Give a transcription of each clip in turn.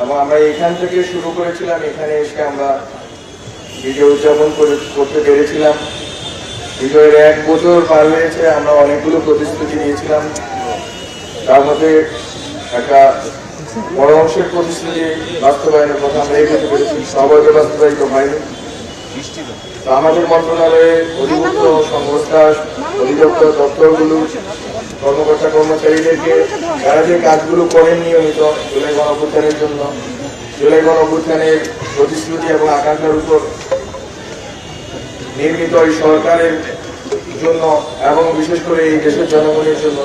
আমরা এখান থেকে শুরু করেছিলাম, এখানে এসে আমরা বিজয় উদযাপন করে- করতে পেরেছিলাম। বিজয়ের এক বছর পার হয়েছে, আমরা অনেকগুলো প্রতিশ্রুতি দিয়েছিলাম। তার মধ্যে একটা বড় অংশের প্রতিশ্রুতি বাস্তবায়নের কথা আমরা এগোতে পেরেছি সবাইকে বাস্তবায়িত হয়নি। আমাদের মন্ত্রণালয়ে অধিভুক্ত সংস্থা অধিদপ্তর দপ্তরগুলো কর্মকর্তা কর্মচারীদেরকে তারা যে কাজগুলো করেন নিয়মিত জুলাই গণঅভ্যুত্থানের জন্য জুলাই গণঅভ্যুত্থানের প্রতিশ্রুতি এবং আকাঙ্ক্ষার উপর নির্মিত এই সরকারের জন্য এবং বিশেষ করে এই দেশের জনগণের জন্য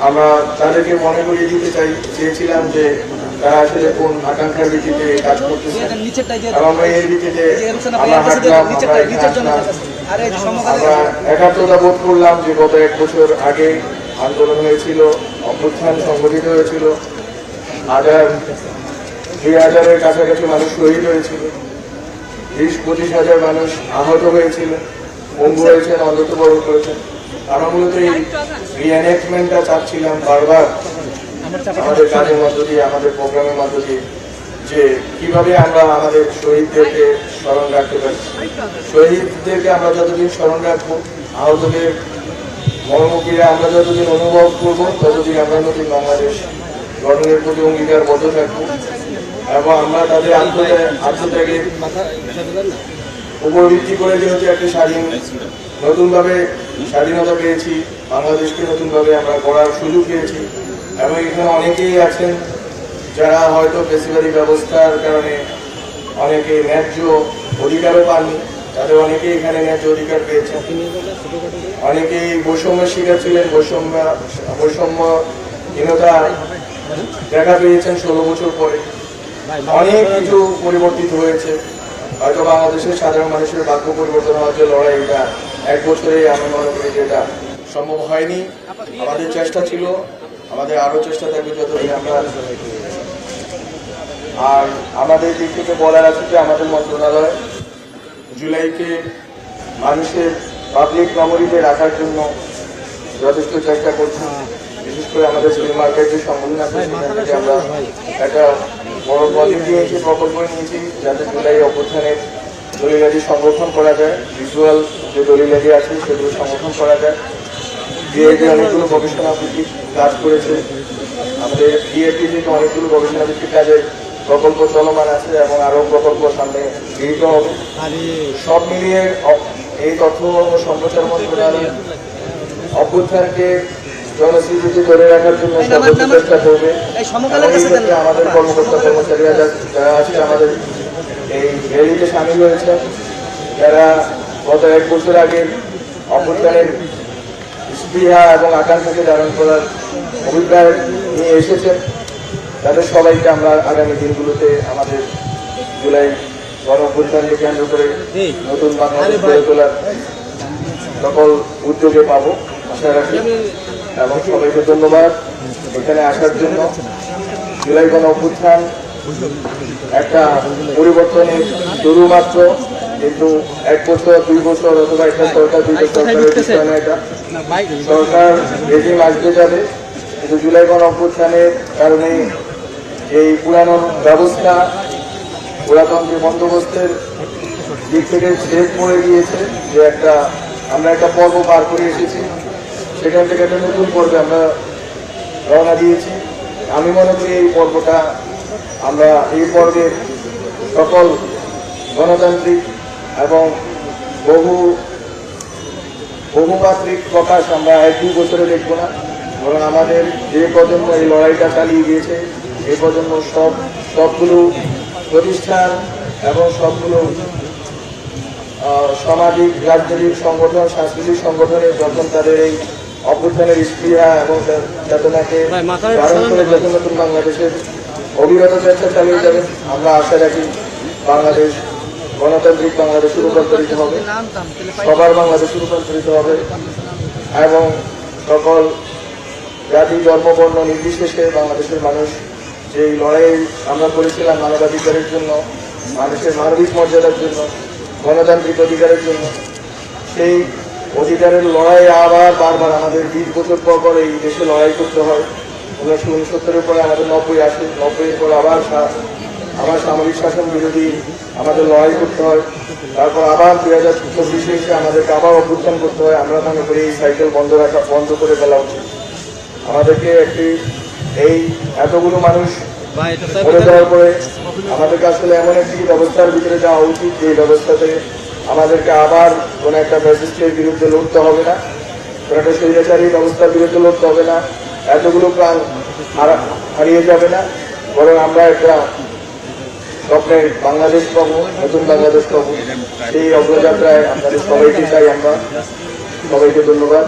আমরা তাদেরকে মনে করিয়ে দিতে চাই চেয়েছিলাম যে তারা আসলে কোন আকাঙ্ক্ষার ভিত্তিতে কাজ করতেছে এবং আমরা এর ভিত্তিতে আমরা হাঁটলাম আমরা আমরা একাত্মতা বোধ করলাম যে গত এক বছর আগে আন্দোলন হয়েছিল অভ্যুত্থান সংগঠিত হয়েছিল। হাজার দুই হাজারের কাছাকাছি মানুষ শহীদ হয়েছিল। বিশ পঁচিশ হাজার মানুষ আহত হয়েছিল। পঙ্গু হয়েছেন অন্তত বড় করেছেন। আমরা মূলত এই রিএনএক্টমেন্টটা চাচ্ছিলাম বারবার। আমাদের কাজের মধ্য দিয়ে আমাদের প্রোগ্রামের মধ্য দিয়ে। যে কীভাবে আমরা আমাদের শহীদদেরকে স্মরণ রাখতে পারি। শহীদদেরকে আমরা যতদিন স্মরণ রাখব, আহতদের মর্মপীড়া আমরা যতদিন অনুভব করব, ততদিন আমরা নতুন বাংলাদেশ গঠনের প্রতি অঙ্গীকারবদ্ধ থাকব এবং আমরা তাদের আত্মত্যাগ, আত্মত্যাগের উপর ভিত্তি করে যেহেতু একটা স্বাধীন, নতুনভাবে স্বাধীনতা পেয়েছি, বাংলাদেশকে নতুনভাবে আমরা করার সুযোগ পেয়েছি এবং এখানে অনেকেই আছেন যারা হয়তো বেসিবারি ব্যবস্থার কারণে অনেকে ন্যায্য অধিকারও পাননি, তাদের অনেকেই এখানে ন্যায্য অধিকার পেয়েছেন। অনেকেই বৈষম্য শিকার ছিলেন, বৈষম্য, বৈষম্যহীনতা দেখা পেয়েছেন ষোলো বছর পরে। অনেক কিছু পরিবর্তিত হয়েছে। হয়তো বাংলাদেশের সাধারণ মানুষের ভাগ্য পরিবর্তন হওয়ার যে লড়াইটা এক বছরে আমি মনে করি যে এটা সম্ভব হয়নি। আমাদের চেষ্টা ছিল, আমাদের আরও চেষ্টা থাকবে যতদিন আমরা আর আমাদের দিক থেকে বলার আছে যে আমাদের মন্ত্রণালয় জুলাইকে মানুষের পাবলিক মেমোরিতে রাখার জন্য যথেষ্ট চেষ্টা করছি। বিশেষ করে আমাদের ফ্রি মার্কেট যে সংগঠন আছে সেখান থেকে আমরা একটা বড় প্রজেক্ট নিয়েছি প্রকল্প নিয়েছি যাতে জুলাই অভ্যুত্থানের দলিলাদি সংরক্ষণ করা যায় ভিজুয়াল যে দলিলাদি আছে সেগুলো সংরক্ষণ করা যায়। বিএডি অনেকগুলো গবেষণা ভিত্তিক কাজ করেছে। আমাদের বিএডি থেকে অনেকগুলো গবেষণা ভিত্তিক কাজের প্রকল্প চলমান আছে এবং আরও প্রকল্প সামনে গৃহীত হবে। সব মিলিয়ে এই তথ্য সম্প্রচার মন্ত্রণালয় অভ্যুত্থানকে জনস্বীকৃতি ধরে রাখার জন্য সর্বোচ্চ চেষ্টা করবে। আমাদের কর্মকর্তা কর্মচারীরা যারা আছে আমাদের এই র্যালিতে সামিল হয়েছে যারা গত এক বছর আগে অভ্যুত্থানের স্পৃহা এবং আকাঙ্ক্ষাকে ধারণ করার অভিপ্রায় নিয়ে এসেছেন। তাদের সবাইকে আমরা আগামী দিনগুলোতে আমাদের জুলাই গণ অভ্যুত্থানকে কেন্দ্র করে নতুন বাংলাদেশ গড়ে তোলার সকল উদ্যোগে পাবো আশা রাখি। এবং সবাইকে ধন্যবাদ। এখানে আসার জন্য জুলাই গণ অভ্যুত্থান একটা পরিবর্তনের শুরু মাত্র কিন্তু এক বছর দুই বছর অথবা একটা সরকার সরকারের বিষয় না এটা সরকার রেজিম আসতে যাবে কিন্তু জুলাই গণ অভ্যুত্থানের কারণে এই পুরানো ব্যবস্থা পুরাতন যে বন্দোবস্তের দিক থেকে শেষ পড়ে গিয়েছে যে একটা, আমরা একটা পর্ব পার করে এসেছি। সেখান থেকে একটা নতুন পর্বে আমরা রওনা দিয়েছি। আমি মনে করি এই পর্বটা আমরা, এই পর্বের সকল গণতান্ত্রিক এবং বহু বহুমাত্রিক প্রকাশ আমরা এক দুই বছরে দেখব না। বরং আমাদের যে প্রজন্ম এই লড়াইটা চালিয়ে গিয়েছে এই প্রজন্ম সব সবগুলো প্রতিষ্ঠান এবং সবগুলো সামাজিক রাজনৈতিক সংগঠন সাংস্কৃতিক সংগঠনের যখন তাদের এই অভ্যুত্থানের স্পৃহা এবং চেতনাকে ধারণ করে যখন নতুন বাংলাদেশের অবিরত চেষ্টা চালিয়ে যাবে আমরা আশা রাখি বাংলাদেশ গণতান্ত্রিক বাংলাদেশে রূপান্তরিত হবে। সবার বাংলাদেশে রূপান্তরিত হবে এবং সকল জাতি ধর্ম বর্ণ নির্বিশেষে বাংলাদেশের মানুষ যে লড়াই আমরা করেছিলাম মানবাধিকারের জন্য, মানুষের মানবিক মর্যাদার জন্য, গণতান্ত্রিক অধিকারের জন্য। সেই অধিকারের লড়াই আবার বারবার আমাদের বিশ বছর পর পর এই দেশে লড়াই করতে হয়। উনিশশো উনসত্তরের পরে আমাদের নব্বই আসে, নব্বইয়ের পর আবার আবার সামরিক শাসন বিরোধী আমাদের লড়াই করতে হয়। তারপর আবার দুই হাজার চব্বিশে এসে আমাদেরকে আবার অভ্যুত্থান করতে হয়। আমরা মনে করি এই সাইকেল বন্ধ রাখা, বন্ধ করে ফেলা উচিত। আমাদেরকে একটি এই এতগুলো মানুষ মরে যাওয়ার পরে আমাদেরকে আসলে এমন একটি ব্যবস্থার ভিতরে যাওয়া উচিত যে ব্যবস্থাতে আমাদেরকে আবার কোন একটা ফ্যাসিস্টের বিরুদ্ধে লড়তে হবে না কোন একটা স্বৈরাচারী ব্যবস্থার বিরুদ্ধে লড়তে হবে না এতগুলো প্রাণ হারা- হারিয়ে যাবে না বরং আমরা একটা স্বপ্নের বাংলাদেশ পাবো নতুন বাংলাদেশ পাবো। সেই অগ্রযাত্রায় আপনাদের সবাইকে চাই আমরা। সবাইকে ধন্যবাদ।